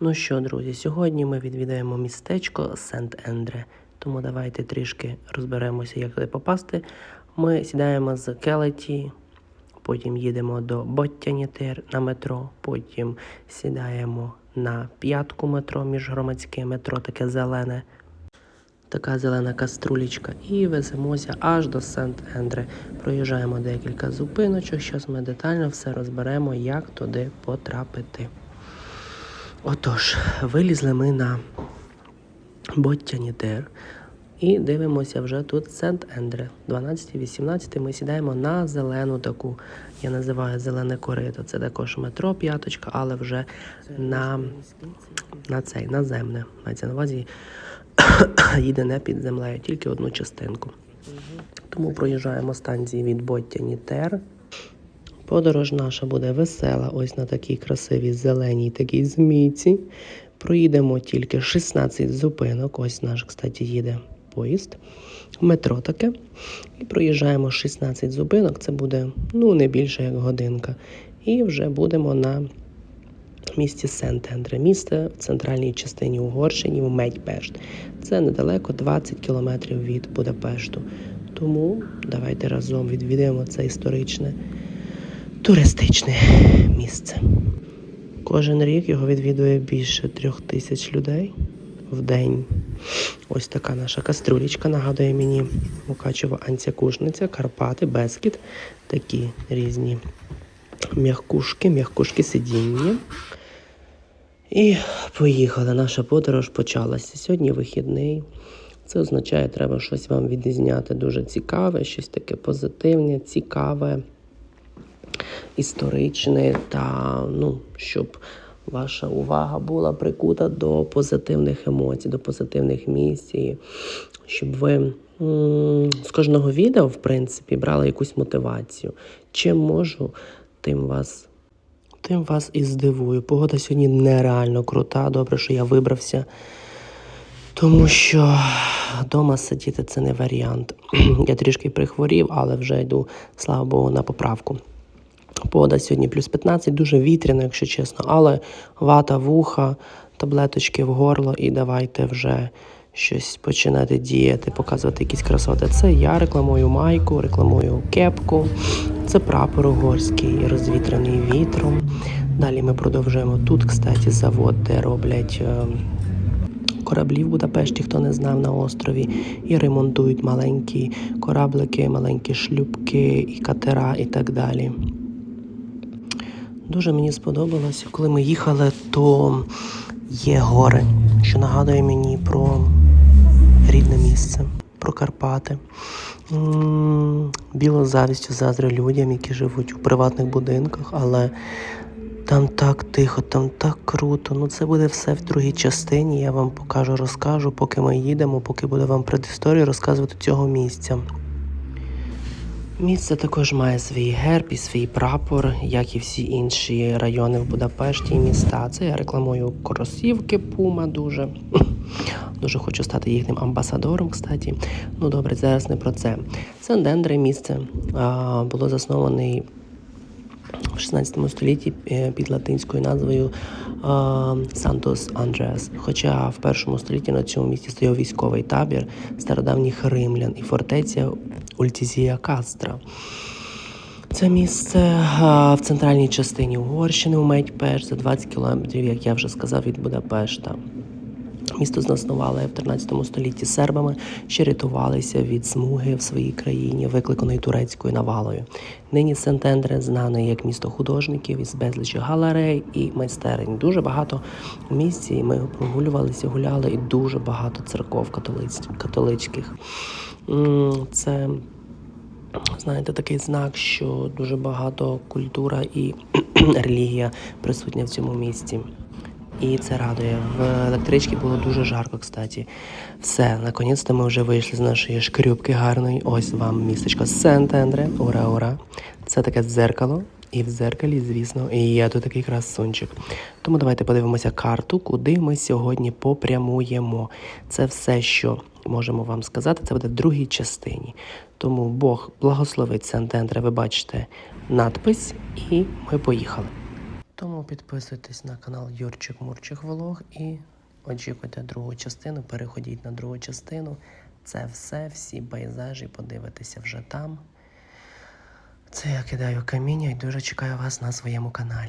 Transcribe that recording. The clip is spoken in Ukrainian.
Ну що, друзі, сьогодні ми відвідаємо містечко Сент-Ендре. Тому давайте трішки розберемося, як туди попасти. Ми сідаємо з Келеті, потім їдемо до Боттянітир на метро, потім сідаємо на п'ятку метро, міжгромадське метро, таке зелене. Така зелена каструлечка, і веземося аж до Сент-Ендре. Проїжджаємо декілька зупиночок. Зараз ми детально все розберемо, як туди потрапити. Отож, вилізли ми на Боттянітер і дивимося вже тут Сент-Ендре. 12-18 ми сідаємо на зелену таку, я називаю зелене корито. Це також метро п'яточка, але вже на, на цей наземне. Мається на увазі їде не під землею, тільки одну частинку. Тому проїжджаємо станції від Боттянітер. Подорож наша буде весела, ось на такій красивій зеленій такій змійці. Проїдемо тільки 16 зупинок. Ось наш, кстати, їде поїзд. Метро таке. І проїжджаємо 16 зупинок. Це буде ну, не більше як годинка. І вже будемо на місті Сент-Ендре. Місце в центральній частині Угорщині в Медьпешт. Це недалеко 20 кілометрів від Будапешту. Тому давайте разом відвідаємо це історичне туристичне місце. Кожен рік його відвідує більше трьох тисяч людей в день. Ось така наша каструлечка нагадує мені Мукачева Анцякушниця, Карпати, Бескіт. Такі різні м'якушки, м'якушки сидіння. І поїхали. Наша подорож почалася. Сьогодні вихідний. Це означає, треба щось вам відізняти дуже цікаве, щось таке позитивне, цікаве історичне та ну, щоб ваша увага була прикута до позитивних емоцій, до позитивних місць, і щоб ви з кожного відео, в принципі, брали якусь мотивацію. Чим можу, тим вас. Тим вас і здивую. Погода сьогодні нереально крута. Добре, що я вибрався. Тому що вдома сидіти це не варіант. Я трішки прихворів, але вже йду, слава Богу, на поправку. Погода сьогодні плюс 15, дуже вітряно, якщо чесно, але вата вуха, таблеточки в горло, і давайте вже щось починати діяти, показувати якісь красоти. Це я рекламую майку, рекламую кепку, це прапор угорський, розвітрений вітром. Далі ми продовжуємо тут, кстати, завод, де роблять. е, Кораблі в Будапешті, хто не знав на острові, і ремонтують маленькі кораблики, маленькі шлюпки, і катера, і так далі. Дуже мені сподобалося, коли ми їхали, то є гори, що нагадує мені про рідне місце, про Карпати. Біло завістю заздрю людям, які живуть у приватних будинках, але там так тихо, там так круто. Ну це буде все в другій частині. Я вам покажу, розкажу, поки ми їдемо, поки буду вам предісторію розказувати цього місця. Місце також має свій герб і свій прапор, як і всі інші райони в Будапешті і міста. Це я рекламую кросівки Puma дуже. Дуже хочу стати їхнім амбасадором, кстати. Ну добре, зараз не про це. Сен-Дендре місце а, було заснований в 16 столітті е, під латинською назвою Сантос Андреас. Хоча в першому столітті на цьому місці стояв військовий табір стародавніх римлян і фортеця Ультізія Кастра. Це місце в центральній частині Угорщини у Медьпеш за 20 кілометрів, як я вже сказав, від Будапешта. Місто заснували в 13 столітті сербами, що рятувалися від смуги в своїй країні, викликаної турецькою навалою. Нині Сент-Ендре знаний як місто художників із безлічі галерей і майстерень. Дуже багато місць, і ми прогулювалися, гуляли, і дуже багато церков католиць, католицьких. Це знаєте, такий знак, що дуже багато культура і релігія присутня в цьому місці. І це радує. В електричці було дуже жарко, кстати. Все, наконець-то ми вже вийшли з нашої шкрюбки гарної. Ось вам містечко Сент-Ендре. Ура, ура! Це таке дзеркало. І в дзеркалі, звісно, і є тут такий красунчик. Тому давайте подивимося карту, куди ми сьогодні попрямуємо. Це все, що можемо вам сказати, це буде в другій частині. Тому Бог благословить Сент-Ендре, ви бачите надпис, і ми поїхали. Тому підписуйтесь на канал Юрчик Мурчик Влог і очікуйте другу частину. Переходіть на другу частину. Це все, всі пейзажі, подивитися вже там. Це я кидаю каміння і дуже чекаю вас на своєму каналі.